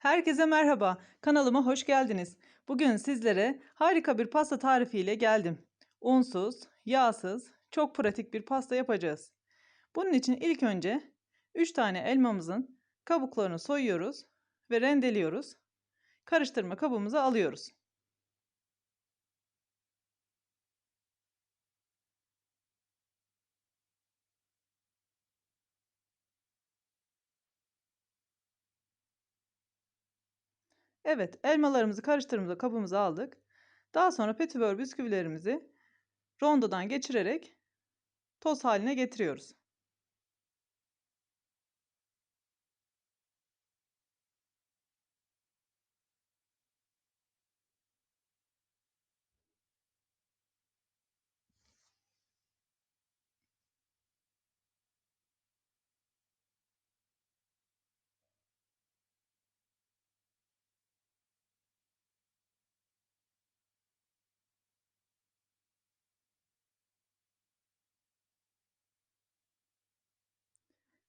Herkese merhaba. Kanalıma hoş geldiniz. Bugün sizlere harika bir pasta tarifiyle geldim. Unsuz, yağsız, çok pratik bir pasta yapacağız. Bunun için ilk önce 3 tane elmamızın kabuklarını soyuyoruz ve rendeliyoruz. Karıştırma kabımıza alıyoruz. Evet, elmalarımızı karıştırdığımızda kabımıza aldık. Daha sonra petibör bisküvilerimizi rondodan geçirerek toz haline getiriyoruz.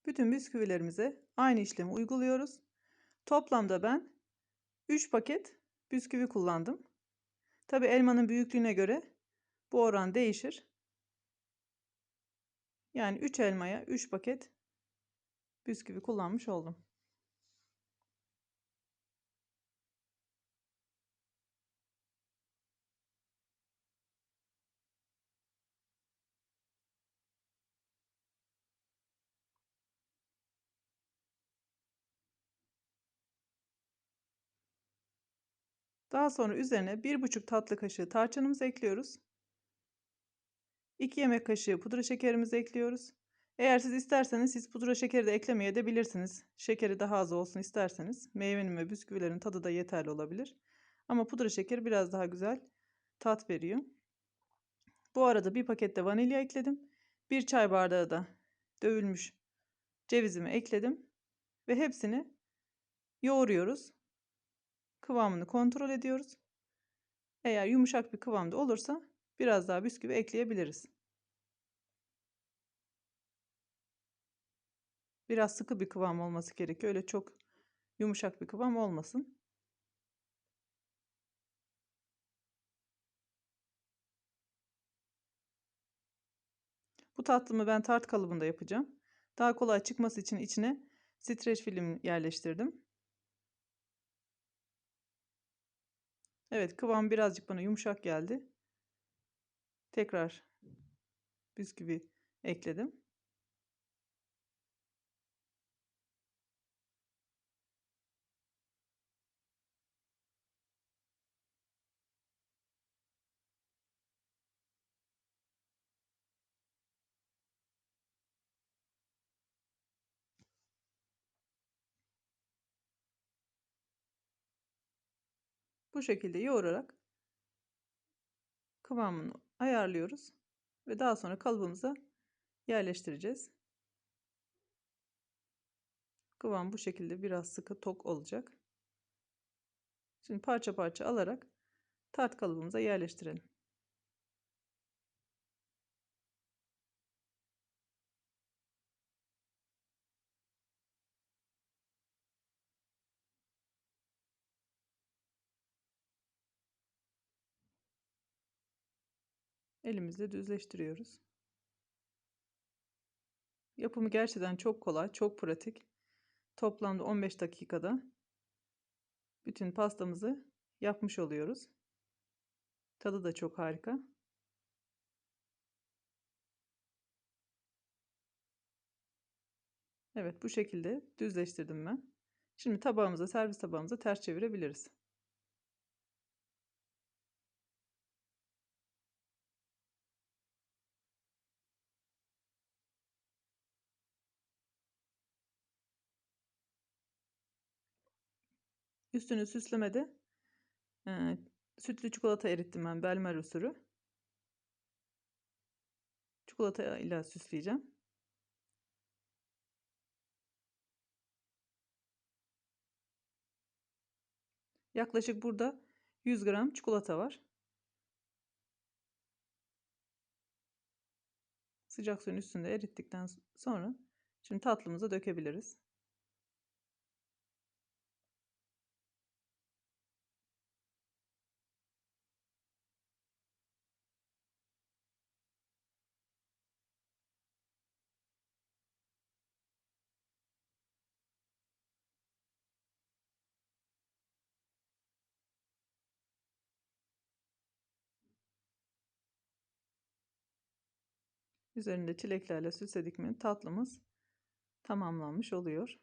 Bütün bisküvilerimize aynı işlemi uyguluyoruz. Toplamda ben 3 paket bisküvi kullandım. Tabi elmanın büyüklüğüne göre bu oran değişir. Yani 3 elmaya 3 paket bisküvi kullanmış oldum. Daha sonra üzerine 1,5 tatlı kaşığı tarçınımızı ekliyoruz. 2 yemek kaşığı pudra şekerimizi ekliyoruz. Eğer siz isterseniz siz pudra şekeri de eklemeye de bilirsiniz. Şekeri daha az olsun isterseniz meyvenin ve bisküvilerin tadı da yeterli olabilir. Ama pudra şekeri biraz daha güzel tat veriyor. Bu arada bir pakette vanilya ekledim. Bir çay bardağı da dövülmüş cevizimi ekledim. Ve hepsini yoğuruyoruz. Kıvamını kontrol ediyoruz. Eğer yumuşak bir kıvamda olursa biraz daha bisküvi ekleyebiliriz. Biraz sıkı bir kıvam olması gerekiyor. Öyle çok yumuşak bir kıvam olmasın. Bu tatlımı ben tart kalıbında yapacağım. Daha kolay çıkması için içine streç film yerleştirdim. Evet kıvam birazcık bana yumuşak geldi. Tekrar bisküvi ekledim. Bu şekilde yoğurarak kıvamını ayarlıyoruz ve daha sonra kalıbımıza yerleştireceğiz. Kıvam bu şekilde biraz sıkı tok olacak. Şimdi parça parça alarak tart kalıbımıza yerleştirelim. Elimizle düzleştiriyoruz. Yapımı gerçekten çok kolay, çok pratik. Toplamda 15 dakikada bütün pastamızı yapmış oluyoruz. Tadı da çok harika. Evet bu şekilde düzleştirdim ben. Şimdi tabağımıza, servis tabağımıza ters çevirebiliriz. Üstünü süslemede e, sütlü çikolata erittim ben Belmer usulü. Çikolata ile süsleyeceğim. Yaklaşık burada 100 gram çikolata var. Sıcak suyun üstünde erittikten sonra şimdi tatlımıza dökebiliriz. Üzerinde çileklerle süsledik mi tatlımız tamamlanmış oluyor.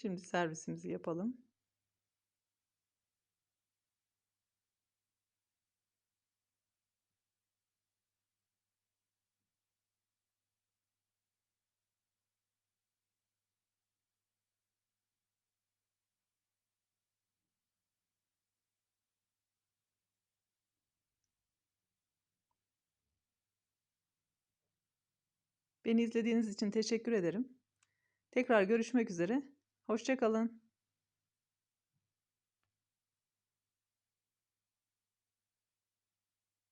Şimdi servisimizi yapalım. Beni izlediğiniz için teşekkür ederim. Tekrar görüşmek üzere. Hoşçakalın.